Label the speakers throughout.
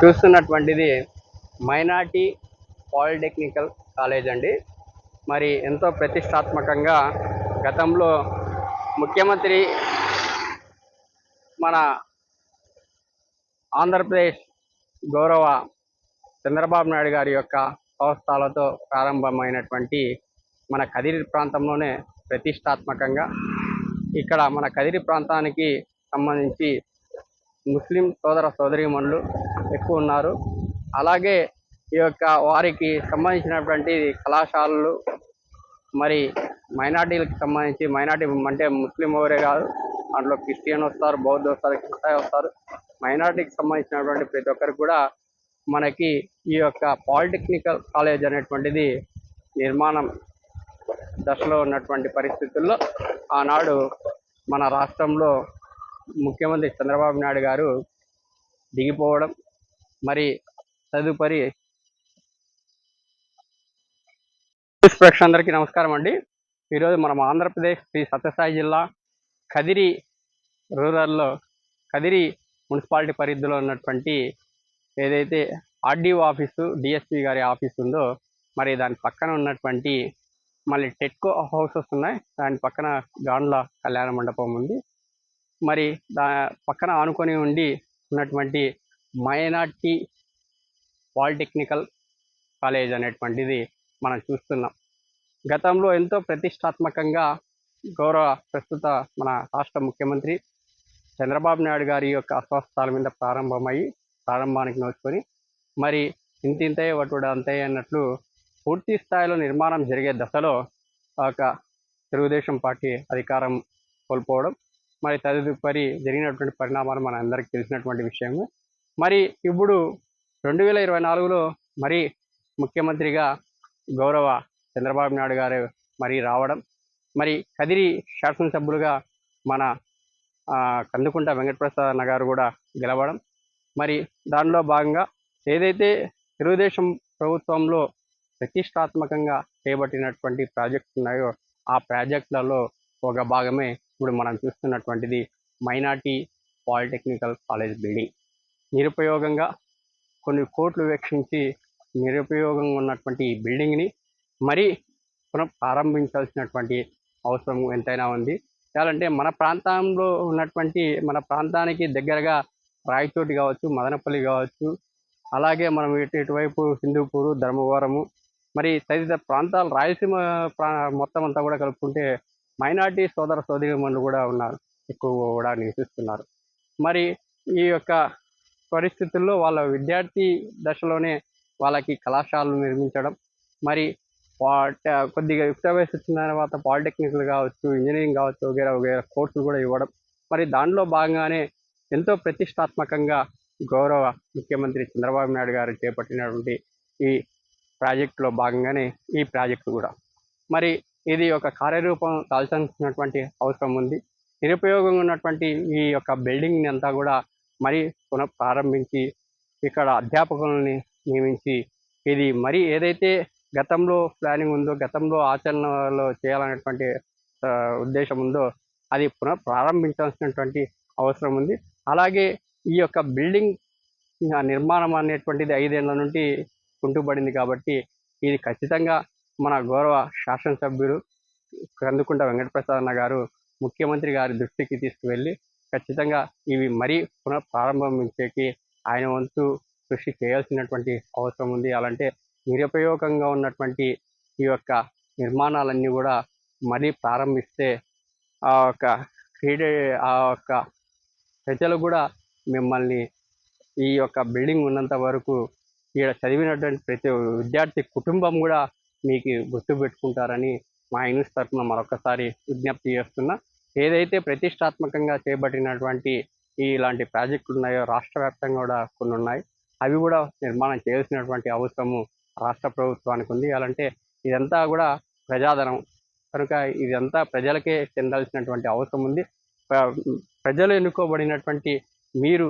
Speaker 1: చూస్తున్నటువంటిది minority polytechnical college అండి. మరి ఎంతో ప్రతిష్టాత్మకంగా గతంలో ముఖ్యమంత్రి మన ఆంధ్రప్రదేశ్ గౌరవ చంద్రబాబు నాయుడు గారి యొక్క సంస్థలతో ప్రారంభమైనటువంటి మన కదిరి ప్రాంతంలోనే ప్రతిష్టాత్మకంగా ఇక్కడ మన కదిరి ప్రాంతానికి సంబంధించి ముస్లిం సోదర సోదరీమణులు ఎక్కువ ఉన్నారు అలాగే ఈ యొక్క వారికి సంబంధించినటువంటి కళాశాలలు మరి మైనార్టీలకు సంబంధించి మైనార్టీ అంటే ముస్లిం ఎవరే కాదు అందులో క్రిస్టియన్ వస్తారు బౌద్ధ వస్తారు క్రిస్టాయి వస్తారు. మైనార్టీకి సంబంధించినటువంటి ప్రతి ఒక్కరికి కూడా మనకి ఈ యొక్క పాలిటెక్నికల్ కాలేజ్ అనేటువంటిది నిర్మాణం దశలో ఉన్నటువంటి పరిస్థితుల్లో ఆనాడు మన రాష్ట్రంలో ముఖ్యమంత్రి చంద్రబాబు నాయుడు గారు దిగిపోవడం మరి తదుపరి న్యూస్ ప్రేక్షకులందరికీ నమస్కారం అండి. ఈరోజు మనం ఆంధ్రప్రదేశ్ శ్రీ సత్యసాయి జిల్లా కదిరి రూరల్లో కదిరి మున్సిపాలిటీ పరిధిలో ఉన్నటువంటి ఏదైతే ఆర్డీఓ ఆఫీసు డిఎస్పి గారి ఆఫీస్ ఉందో మరి దాని పక్కన ఉన్నటువంటి మళ్ళీ టెట్కో హౌసెస్ ఉన్నాయి. దాని పక్కన గాండ్ల కళ్యాణ మండపం ఉంది. మరి దా పక్కన ఆనుకొని ఉండి ఉన్నటువంటి మైనార్టీ పాలిటెక్నికల్ కాలేజ్ అనేటువంటిది మనం చూస్తున్నాం. గతంలో ఎంతో ప్రతిష్టాత్మకంగా గౌరవ ప్రస్తుత మన రాష్ట్ర ముఖ్యమంత్రి చంద్రబాబు నాయుడు గారి యొక్క అస్వస్థాల మీద ప్రారంభమయ్యి ప్రారంభానికి నోచుకొని మరి ఇంతింతయే వటుడు అంతయ్య అన్నట్లు పూర్తి స్థాయిలో నిర్మాణం జరిగే దశలో ఒక తెలుగుదేశం పార్టీ అధికారం కోల్పోవడం మరి తదుపరి జరిగినటువంటి పరిణామాలు మన అందరికీ తెలిసినటువంటి విషయమే. మరి ఇప్పుడు రెండు వేల ఇరవై నాలుగులో మరి ముఖ్యమంత్రిగా గౌరవ చంద్రబాబు నాయుడు గారు మరి రావడం మరి కదిరి శాసనసభ్యులుగా మన కందుకుంట వెంకటప్రసాద్ అన్న గారు కూడా గెలవడం మరి దానిలో భాగంగా ఏదైతే తెలుగుదేశం ప్రభుత్వంలో ప్రతిష్టాత్మకంగా చేపట్టినటువంటి ప్రాజెక్ట్ ఉన్నాయో ఆ ప్రాజెక్టులలో ఒక భాగమే ఇప్పుడు మనం చూస్తున్నటువంటిది మైనార్టీ పాలిటెక్నికల్ కాలేజ్ బిల్డింగ్. నిరుపయోగంగా కొన్ని కోట్లు వీక్షించి నిరుపయోగంగా ఉన్నటువంటి ఈ బిల్డింగ్ని మరీ పునః ప్రారంభించాల్సినటువంటి అవసరం ఎంతైనా ఉంది. చాలంటే మన ప్రాంతంలో ఉన్నటువంటి మన ప్రాంతానికి దగ్గరగా రాయచోటి కావచ్చు మదనపల్లి కావచ్చు అలాగే మనం ఇటు ఇటువైపు హిందూపూరు ధర్మవరము మరి తదితర ప్రాంతాలు రాయలసీమ ప్రా మొత్తం అంతా కూడా కలుపుకుంటే మైనార్టీ సోదర సోదరిమణులు కూడా ఉన్నారు ఎక్కువ కూడా నివసిస్తున్నారు. మరి ఈ యొక్క పరిస్థితుల్లో వాళ్ళ విద్యార్థి దశలోనే వాళ్ళకి కళాశాలలు నిర్మించడం. మరి కొద్దిగా యుక్త వయసు వచ్చిన తర్వాత పాలిటెక్నిక్లు కావచ్చు ఇంజనీరింగ్ కావచ్చు వగేరా వగేరా కోర్సులు కూడా ఇవ్వడం. మరి దానిలో భాగంగానే ఎంతో ప్రతిష్టాత్మకంగా గౌరవ ముఖ్యమంత్రి చంద్రబాబు నాయుడు గారు చేపట్టినటువంటి ఈ ప్రాజెక్టులో భాగంగానే ఈ ప్రాజెక్టు కూడా. మరి ఇది ఒక కార్యరూపం దాల్చాల్సినటువంటి అవసరం ఉంది. నిరుపయోగంగా ఉన్నటువంటి ఈ యొక్క బిల్డింగ్ని అంతా కూడా మరి పునః ప్రారంభించి ఇక్కడ అధ్యాపకులని నియమించి ఇది మరి ఏదైతే గతంలో ప్లానింగ్ ఉందో గతంలో ఆచరణలో చేయాలనేటువంటి ఉద్దేశం ఉందో అది పునః ప్రారంభించాల్సినటువంటి అవసరం ఉంది. అలాగే ఈ యొక్క బిల్డింగ్ నిర్మాణం అనేటువంటిది ఐదేళ్ళ నుండి కుంటుపడింది కాబట్టి ఇది ఖచ్చితంగా మన గౌరవ శాసనసభ్యులు కందుకుంట వెంకటప్రసాద్ అన్న గారు ముఖ్యమంత్రి గారి దృష్టికి తీసుకువెళ్ళి ఖచ్చితంగా ఇవి మరీ పునః ప్రారంభించేకి ఆయన వంతు కృషి చేయాల్సినటువంటి అవసరం ఉంది. అలాంటే నిరుపయోగంగా ఉన్నటువంటి ఈ యొక్క నిర్మాణాలన్నీ కూడా మరీ ప్రారంభిస్తే ఆ యొక్క క్రీడ ఆ యొక్క ప్రజలు కూడా మిమ్మల్ని ఈ యొక్క బిల్డింగ్ ఉన్నంత వరకు ఇక్కడ చదివినటువంటి ప్రతి విద్యార్థి కుటుంబం కూడా మీకు గుర్తు పెట్టుకుంటారని మా యూనిస్ తరఫున మరొకసారి విజ్ఞప్తి చేస్తున్నా. ఏదైతే ప్రతిష్టాత్మకంగా చేపట్టినటువంటి ఈ ఇలాంటి ప్రాజెక్టులు ఉన్నాయో రాష్ట్ర వ్యాప్తంగా కూడా కొన్ని ఉన్నాయి. అవి కూడా నిర్మాణం చేయాల్సినటువంటి అవసరము రాష్ట్ర ప్రభుత్వానికి ఉంది. అలాంటే ఇదంతా కూడా ప్రజాధనం. కనుక ఇదంతా ప్రజలకే చెందాల్సినటువంటి అవసరం ఉంది. ప్రజలు ఎన్నుకోబడినటువంటి మీరు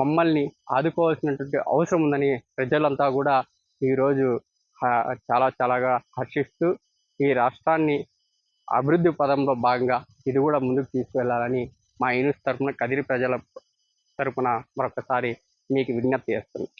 Speaker 1: మమ్మల్ని ఆదుకోవాల్సినటువంటి అవసరం ఉందని ప్రజలంతా కూడా ఈరోజు చాలా చాలాగా హర్షిస్తూ ఈ రాష్ట్రాన్ని అభివృద్ధి పదంలో భాగంగా ఇది కూడా ముందుకు తీసుకువెళ్ళాలని మా యూనిస్ తరఫున కదిరి ప్రజల తరఫున మరొకసారి మీకు విజ్ఞప్తి చేస్తున్నాను